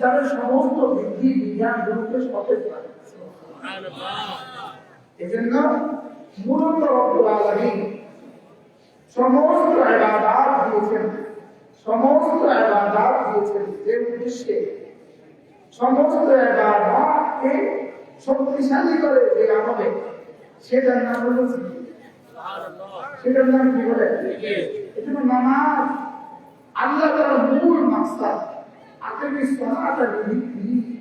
ইসলামের সমস্ত বিধি বিধান গুলোকে সতেজ এজন্য মূলত সমস্ত ইবাদত দিয়েছেন। সমস্ত ইবাদত দিয়েছেন যে উদ্দেশ্যে। সমস্ত ইবাদতকে শক্তিশালী করে যে আমলে সেটার নাম হলো সেটার নাম কি বলে? এটা নামাজ। আল্লাহ তাআলার মূল মাকসাদ। আকিমি সালাতা লিযিকরি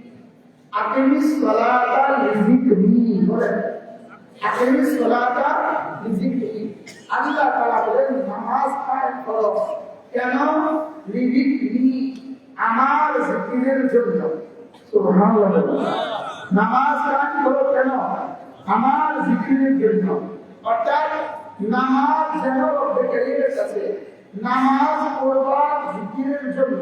আকিমি সালাতা লিযিকরি বলে। আকিমি সালাতা লিযিকরি আল্লাহ তাআলা বলেন, নামাজ কায়েম করো। কেন? লিযিকরি আমার জিকিরের জন্য। সুবহানাল্লাহ নামাজ কায়েম করো কেন? আমার জিকিরের জন্য। অর্থাৎ নামাজ যেন রব্বে কাছে, নামাজ পড়বা জিকিরের জন্য।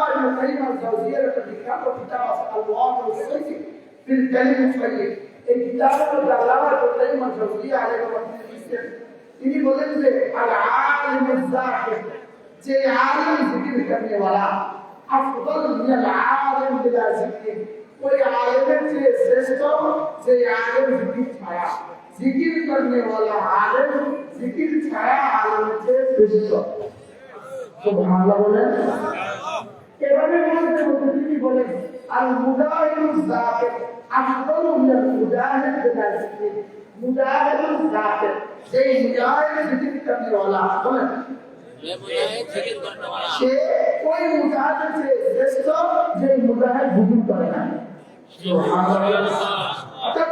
ইবনে কাইয়িম আল-জাওজিয়ার একটা বিখ্যাত কিতাব আছে আল-ওয়াদ আল-সাইয়্যিদ ফিল কালিম আল-সাইয়্যিদ এই কিতাবের মধ্যে আল্লামা ইবনে কাইয়িম আল-জাওজিয়া আলাইহি রাহমাতুল্লাহ লিখেছেন তিনি বলেন যে আল-আলিম আল-জাকির যে আলিম জিকির করনে वाला আফদল মিনাল আলিম বিলা জিকির ওই আলেমের চেয়ে শ্রেষ্ঠ যে আলেম জিকির ছাড়া জিকির করনে वाला আলেম জিকির ছাড়া আলেমের চেয়ে শ্রেষ্ঠ সুবহানাল্লাহ বলেন এভাবে বলতে মধ্যে তিনি বলেন আল মুজাহিদুল জাকির আফদল মিনাল মুজাহিদ বিলা মুজাহিদুল মুজাহিদু জাকির সেই মুজাহিদ যিনি করনে वाला বলেন সে ওই মুজাহিদ শ্রেষ্ঠ যে মুজাহিদ ভুল করে না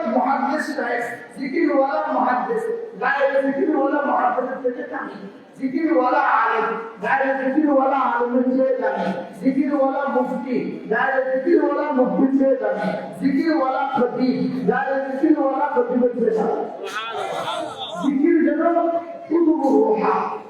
মহাদ্দেশ নাই জিকির ওয়ালা মহাদ্দেশ গায়ে জিকির ওয়ালা মহাদ্দেশের থেকে দামি জিকির ওয়ালা আলেম গায়ে জিকির ওয়ালা আলেমের চেয়ে দামি জিকির ওয়ালা মুফতি গায়ে জিকির ওয়ালা মুফতির চেয়ে দামি জিকির ওয়ালা খতিব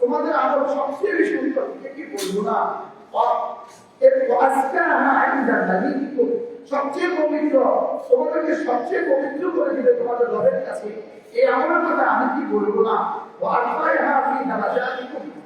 তোমাদের আমল সবচেয়ে বেশি উত্তম কি বলব না? সবচেয়ে পবিত্র, তোমাদেরকে সবচেয়ে পবিত্র করে দিলে তোমাদের রবের কাছে। এই আমার কথা আমি কি বলব না? দারাজাতিকুম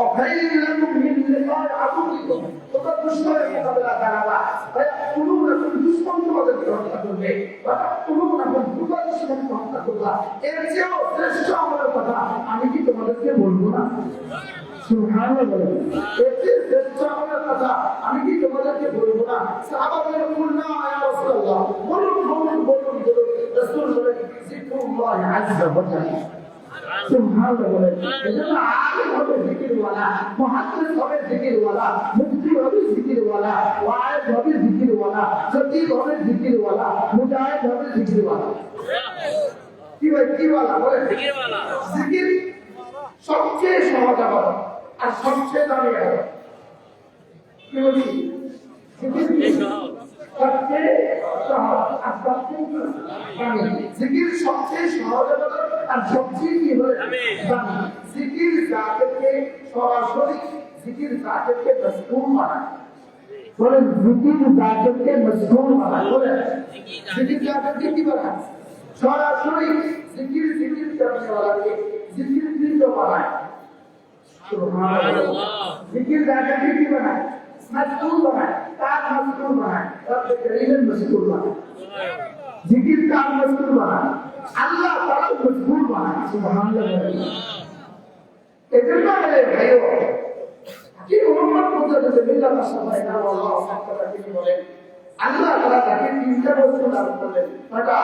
وخير لكم من لقاء عدوكم তোমরা দুশ্মনের মোকাবেলা দাঁড়াবা ويقتلونكم দুশ্মন তোমাদেরকে হত্যা করবে وتقتلونكم তোমরা দুশ্মনকে হত্যা করবা এর চেয়েও শ্রেষ্ঠ আমলের কথা আমি কি তোমাদেরকে বলবো না সুবহানাল্লাহ বলেন এর চেয়ে শ্রেষ্ঠ আমলের কথা আমি কি তোমাদেরকে বলবো না সাহাবাদের বলনা ইয়া রাসূলুল্লাহ বলুন বলুন বলুন বলুন রাসূল বলেন সবচেয়ে সহজ আমল আর সবচেয়ে দামি জিকির সবচেয়ে সহজ আর সবচেয়ে সহজ তার সবচেয়ে হয়ে তার জিকির জাতেরকে সরাসরি জিকির জাতেরকে মজবুর বানায় বলেন জিকির জাতেরকে মজবুর বানায় বলেন জিকির জাতেরকে কি বানায় সরাসরি জিকির জিকির করने वाला के जिकिर जिकिर को बनाए सुभान अल्लाह जिकिर जाकर के की बनाए मजबूर बनाए ताक मजबूर बनाए रब करीम मजबूर बनाए এজন্য আমাদের ভাইও কি মোহাম্মদ পর্যন্ত যে মিল্লাত সবাই না আল্লাহ তিনি বলেন? আল্লাহ তারা তাকে তিনটা বস্তু দান করলেন। কয়টা?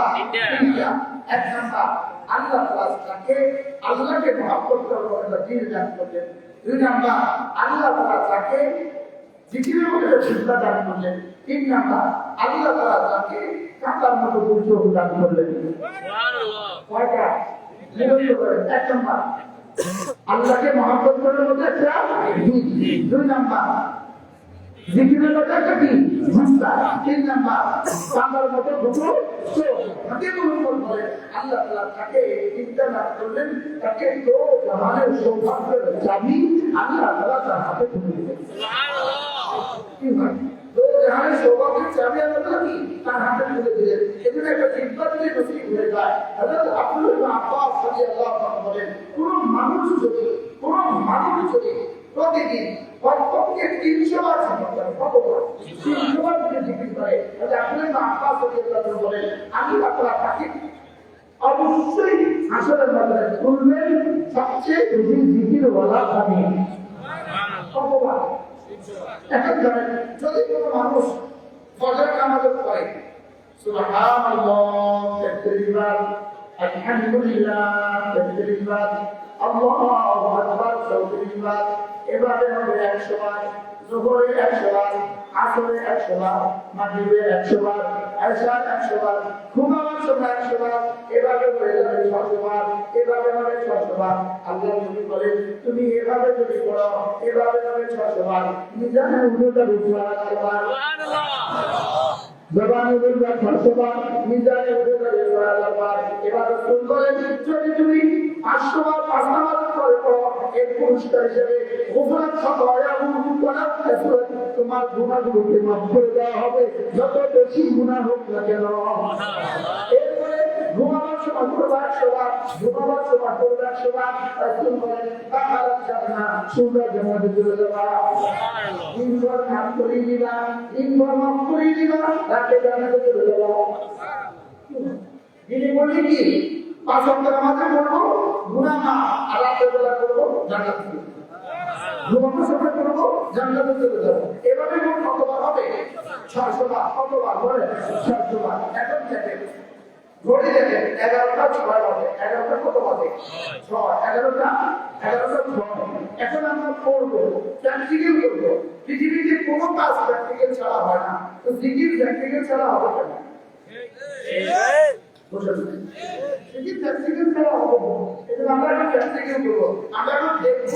তিনটা। এক নাম্বার আল্লাহ তাকে আল্লাহকে মহাব্বত করার একটা দিন দান করলেন। দুই নাম্বার আল্লাহ তারা তাকে জিকিরের মধ্যে চিন্তা দান করলেন। তিন নাম্বার আল্লাহ তাকে কাঁটার মতো দুর্যোগ দান করলেন। কয়টা? নিরন্ত করেন এক নাম্বার। আল্লাহকে মহাব্বত করার মধ্যে একটা দুই নাম্বার জিকিরের মধ্যে একটা কি? ভাষা তিন নাম্বার কামার মতো দুটো চোখ হাতিমুল উপর বলে আল্লাহ তাআলা তাকে চিন্তা না করলেন তাকে তো জাহানের সৌভাগ্যের চাবি আল্লাহ তাআলা তার হাতে তুলে দিলেন। কি হয়? তাহলে সৌভাগ্যের চাবি আল্লাহ কি তার হাতে তুলে দিলেন এজন্য একটা সিদ্ধান্তের বেশি ঘুরে যায় হজরত আব্দুল আব্বা সাজি আল্লাহ বলেন, কোন মানুষ যদি, কোন মানুষ যদি প্রতিদিন কমপক্ষে তিনশো বার সমর্থন কত তিনশো বার যদি জিজ্ঞেস করে, তাহলে আব্দুল আব্বা সাজি আল্লাহ বলেন, আমি আপনার তাকে অবশ্যই আসলে মাধ্যমে খুলবেন সবচেয়ে বেশি জিকিরওয়ালা আমি। অপবাদ এখন ধরেন যদি কোনো মানুষ ফজর নামাজের করে সুবহানাল্লাহ তাকবীরাত আলহামদুলিল্লাহ তাকবীরাত আল্লাহু আকবার তাকবীরাত এভাবে হবে 100 বার জোহরে 100 বার আসরে 100 বার মাগরিবে 100 বার এশার 100 বার ঘুমানোর সময় 100 বার এভাবে হয়ে যাবে 600 বার এভাবে হবে 600 বার আল্লাহ নবী বলেন, তুমি এভাবে যদি পড়ো, এভাবে হবে 600 বার মিজানের উন্নতা রূপা জবানে বলবা ছশো বার যদি করে পড়ো, এর পুরস্কার হিসেবে তোমার গুণাগুলোকে মাফ করে দেওয়া হবে। যত বেশি গুণা হোক না কেন। এরপরে ঘুমাবার সময় করব একশো বার ঘুমাবার সময় করব একশো বার রসুল বলেন তাহারা যাবে না, সুন্দর জমাতে চলে যাবা। দিনভর মাফ গুণা করব, জান্নাত এগারোটা এগারোটা কত বাজে ছয়। এগারোটা? এগারোটা ছয়। পৃথিবীতে কোনো কাজ প্র্যাকটিক্যাল ছাড়া হয় না। তো জিকির প্র্যাকটিক্যাল ছাড়া হবে কেন? প্র্যাকটিক্যাল ছাড়া হবে না। আমরা প্র্যাকটিক্যাল করব। আমরা দেখব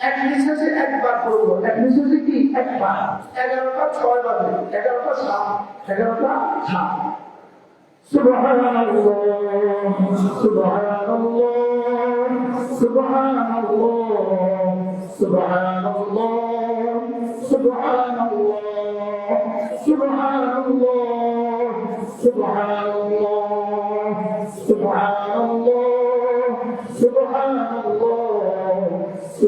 এক নিঃশ্বাসে একবার করবো এক নিঃশ্বাসে কি একবার এগারোটা ছয় বাজে এগারোটা সাত এগারোটা সাত سبحان الله سبحان الله سبحان الله سبحان الله سبحان الله سبحان الله سبحان الله سبحان الله سبحان الله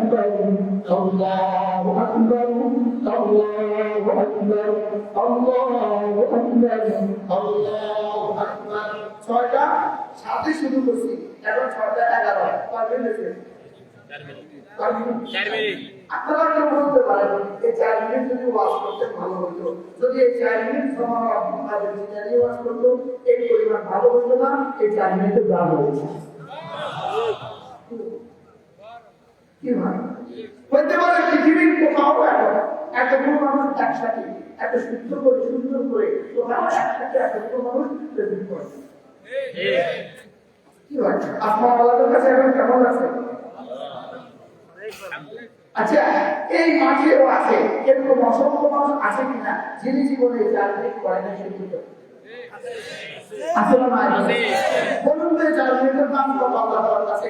أكبر الله أكبر الله أكبر الله أكبر الله أكبر ছয়টা সাথে শুরু করছি এখন ছয়টা এগারো পারবেন চার মিনিট আপনারা কেউ বলতে পারেন এই চার মিনিট যদি ওয়াজ করতে ভালো হতো যদি এই চার মিনিট সময় আপনাদের জিনিস ওয়াজ করতো এই পরিমাণ ভালো হতো না এই চার মিনিটে দাম হতো কি পারে পৃথিবীর কোথাও এখন এতগুলো মানুষ একসাথে, এত সুন্দর করে সুন্দর করে কোথাও একসাথে এতগুলো মানুষ প্রেজেন্ট করে কি হয়? আপনার আলাদার কাছে এখন কেমন আছে? আচ্ছা এই মাঠেও আছে, এরকম অসংখ্য মানুষ আছে কিনা যিনি জীবনে রাজনীতি করে না আছে না বলুন এই রাজনীতির দাম কত আল্লাহ কাছে।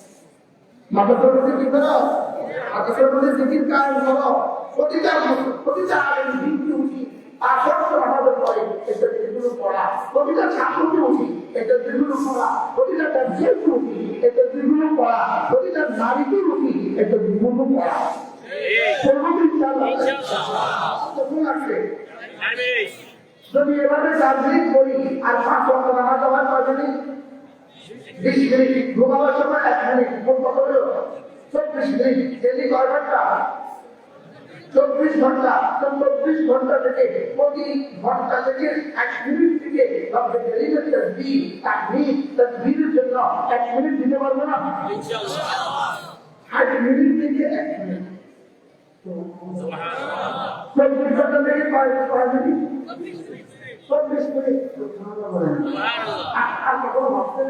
মাদ্রাসার মধ্যে কি করো? মাদ্রাসার মধ্যে জিকির কায়েম করো। প্রতিটা প্রতিটা আলেম দিনকে উঠি আর সত্য আমাদের পরে এটা যেগুলো পড়া। প্রতিটা ছাত্রকে উঠি এটা যেগুলো পড়া। প্রতিটা ব্যবসায়ীকে উঠি এটা যেগুলো পড়া। প্রতিটা নারীকে উঠি এটা যেগুলো পড়া। যদি এভাবে চাকরি করি আর পাঁচ লক্ষ নামাজ হয় কয় বিশ মিনিট ঘুমাবার সময় এক মিনিট চব্বিশ মিনিট ডেলি কয় ঘণ্টা? চব্বিশ ঘণ্টা তো চব্বিশ ঘণ্টা থেকে প্রতি ঘণ্টা থেকে এক মিনিট থেকে আপনি ডেলি এক জন্য এক মিনিট দিতে পারব না? ষাট মিনিট থেকে এক মিনিট। চব্বিশ ঘণ্টা থেকে কয় কয় মিনিট? চব্বিশ মিনিট। আর কখনো ভাবতেন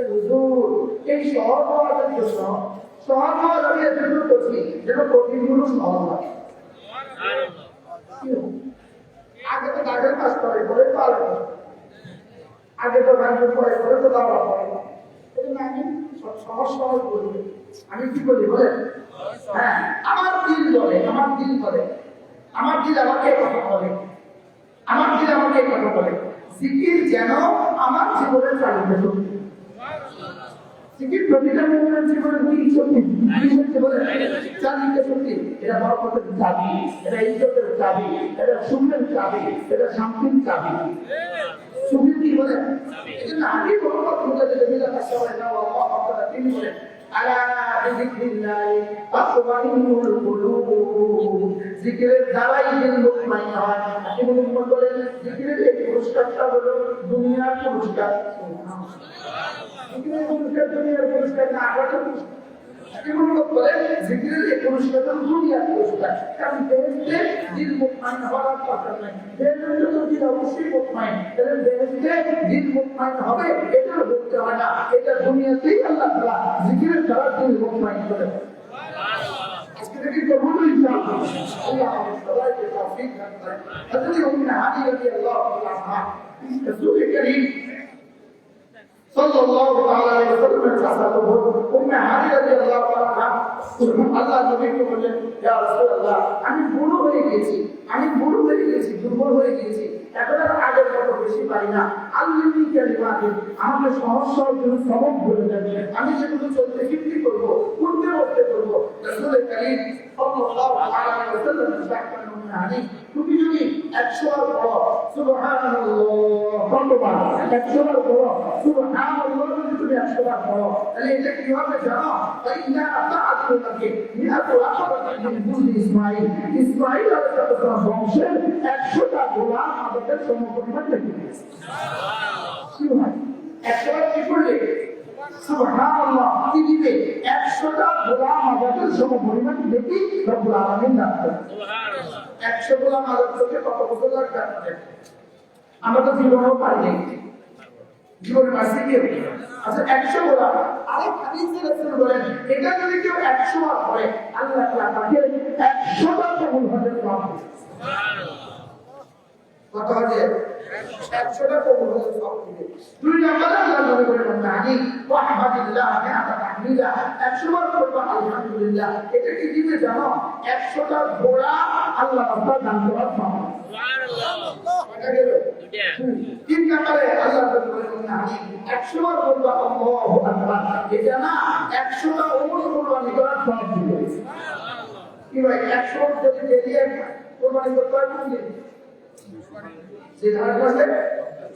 হুজুর, এই সহজ হওয়ার জন্য সহজ হওয়ার আমি এজন্য করছি যেন কঠিনগুলো সহজ? আগে তো গার্ডেন পাস করে করে পাল আগে তো গার্ডেন করে করে তো দাওয়া জন্য আমি সহজ সহজ বলি আমি কি বলি বলেন হ্যাঁ আমার দিল বলে আমার দিল বলে আমার দিল আমাকে কথা বলে আমার দিল আমাকে কথা বলে জিকির যেন আমার জীবনের চালিত শক্তি প্রতিটা মুমিনের জীবনে কি শক্তি কি শক্তি বলে চালিত শক্তি এটা বরকতের চাবি, এটা ইজ্জতের চাবি, এটা সুখের চাবি, এটা শান্তির চাবি। সুখের কি বলে এই আগে বরকত খুঁজে দিলে মিলা কাছে হয় না আল্লাহ আপনারা তিনি বলেন, আলা বিযিকরিল্লাহি তাতমাইন্নুল কুলুব। জিকিরের দ্বারাই দিল মুতমাইন হয়। ইবনে উমর বলেন জিকিরের এই পুরস্কারটা হলো দুনিয়ার পুরস্কার। জিকিরের পুরস্কার দুনিয়ার পুরস্কার না আখেরাতের পুরস্কার উমর বলেন জিকিরের এই পুরস্কার হলো দুনিয়ার পুরস্কার কারণ বেহেশতে দিল মুতমাইন হওয়ার কথা নাই বেহেশতে তো দিল অবশ্যই মুতমাইন তাহলে বেহেশতে দিল মুতমাইন হবে এটা বলতে হয় না এটা দুনিয়াতেই আল্লাহ তাআলা জিকিরের দ্বারা দিল মুতমাইন করে দেয়। আমি বুড়ো হয়ে গেছি আমি বুড়ো হয়ে গেছি দুর্বল হয়ে গেছি এখন আর আগের মতো বেশি পারি না। আল্লিমি কালিমাতে, আমাকে সহজ সহজ সবক বলে দেন। আমি সেগুলো চলতে ফিরতে করব উঠতে উঠতে করব। রাসূল করিম সাল্লাল্লাহু আলাইহি ওয়াসাল্লাম হানি তুমি একশো বার পড়ো, সুবহানাল্লাহ। একশো বার পড়ো, সুবহানাল্লাহ যদি তুমি একশো বার পড়ো এটা কি জানো? ফাইনা তাআতু নাকি মিআতু আখরাত মিন বুনি ইসমাঈল ইসমাঈল আলাইহিস সালাম বংশের একশোটা গোলাম আমাদের সমপরিমাণ রেখে দিয়েছে কি একশো বার কি করলে? সুবহানাল্লাহ কি দিবে একশোটা গোলাম আমাদের সমপরিমাণ দেখি রব্বুল আলামিন দান করে একশো গোলাম আদর করতে কত বছর লাগবে আপনাদের আমরা তো জীবনেও পারিনি। জীবনে পারছি কেউ আচ্ছা একশো গোলাম আরেক হাদিসে রাসূল বলেন এটা যদি কেউ একশো বার করে আল্লাহ কত আল্লাহ তাহমিদা একশো বার করবে আলহামদুলিল্লাহ। এটা দিবে জানো? একশোটা ঘোড়া আল্লাহ রাস্তা দান করার পাওয়া। তিন নম্বরে আল্লাহ একশো বার বলব আল্লাহু আকবার। এটা না একশোটা ওমর কোরবানি করার সব দিবে কি ভাই একশো যদি ডেলি কোরবানি করতে হয় যে ধারা আছে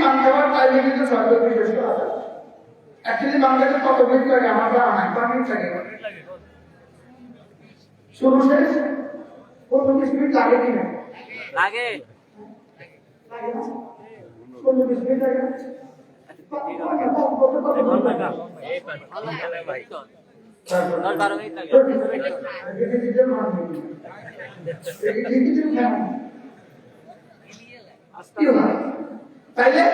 পান খাওয়ার টাইমে কিন্তু ছাত্রকে শেষ করা যায় এক কেজি কত মিনিট লাগে? আমার জানা নাই কত মিনিট লাগে। শুরু শেষ? পঁচিশ মিনিট লাগে কিনা লাগে। পঁচিশ মিনিট লাগে বারো মিনিট লাগে। তাইলে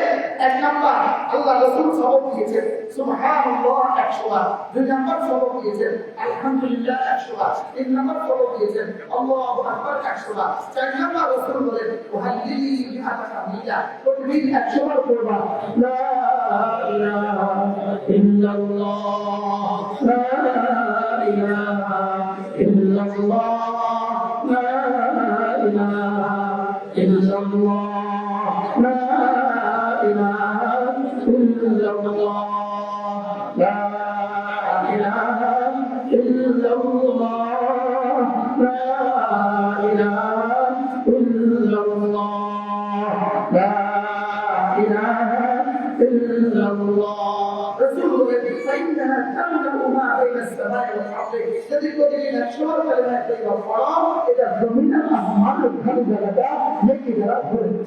এক নাম্বার আল্লাহ রসুল সবক দিয়েছেন সুবহানাল্লাহ একশো বার দুই নাম্বার সবক দিয়েছেন আলহামদুলিল্লাহ একশো বার তিন নাম্বার সবক দিয়েছেন আল্লাহু আকবার একশো বার চার নাম্বার রসুল বলেন ওহাল্লিলি বিহাতা কামিলা প্রতিদিন একশো বার করবা লা ইলাহা ইল্লাল্লাহ লা ইলাহা ইল্লাল্লাহ লা ইলাহা ইল্লাল্লাহ لا إله إلا الله لا إله إلا الله لا إله إلا الله لا إله إلا الله رسول الله فإنها تملأ ما بين السماء والأرض الذي قدر أشهر كلمات إلى الفراغ إذا ضمن أعمال الخلق لدى يكي لها فرد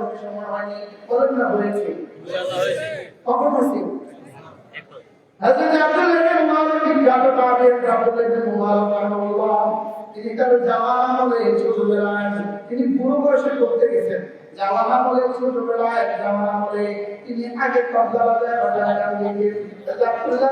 কি সময় হয়নি বলেন না হয়েছে। কখন হয়েছে? হযরত আব্দুল্লাহ ইবনে মুবারক বিখ্যাত তাবিঈন আব্দুল্লাহ ইবনে মুবারক রাহিমাহুল্লাহ তিনি তার জাওয়ান আমলে ছোটবেলায় তিনি বুড়ো বয়সে করতে গেছেন। জাওয়ান আমলে ছোটবেলায় জাওয়ান আমলে তিনি আগে তবলা বাজায় বাজায় গান গেয়েছেন আব্দুল্লাহ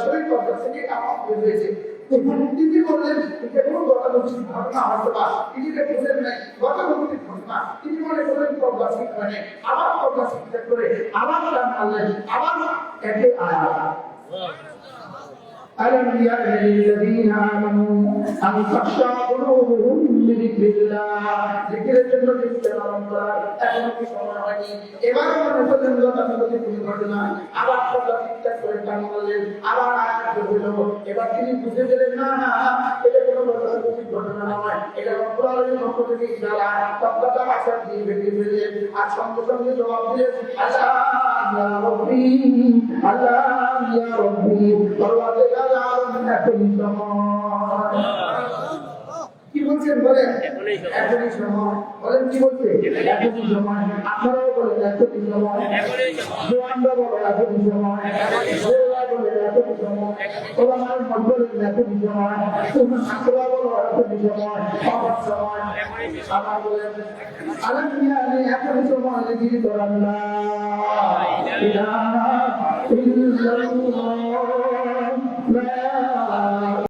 তিনি বললেন এটা কোনো ঘটনা হয়তো বা তিনি এটা বুঝলেন নাই। তিনি মনে করলেন তবলা ঠিক হয় আবার তবলা ঠিকঠাক করে, আবার মারলেন আবার একে আয়াত ألم يأن للذين آمنوا أن تخشع قلوبهم لذكر الله ذكر জন্য চিন্তা নাম করার এখন কি সময় হয়নি এবার মনে করলেন গতানুগতিক কোনো ঘটনা আবার কথা ঠিকঠাক করে টান মারলেন আবার আয়াত হইল এবার তিনি বুঝে গেলেন না না এটা কোনো গতানুগতিক ঘটনা নয় এটা রব্বুল আলামিনের পক্ষ থেকে ইশারা তবলাটা আসার দিয়ে বেরিয়ে ফেললেন আর সঙ্গে সঙ্গে জবাব দিলেন আল্লাহ ইয়া রব্বি আল্লাহ রব্বি পরওয়ারদিগার আলম এখনই সময়। কি বলছেন বলেন? এখনই সময়। বলেন কি বলছে? এখনই সময়। আপনারাও বলেন এখনই সময়। জোয়ানরা বলেন এখনই সময়। ওরা মানুষ বলেন এখনই সময় ছাত্ররা বলো এখনই সময় সবার সময় আমার বলেন আলমিয়া আমি এখনই সময় দিদি করান না ইলাহা ইল্লাল্লাহ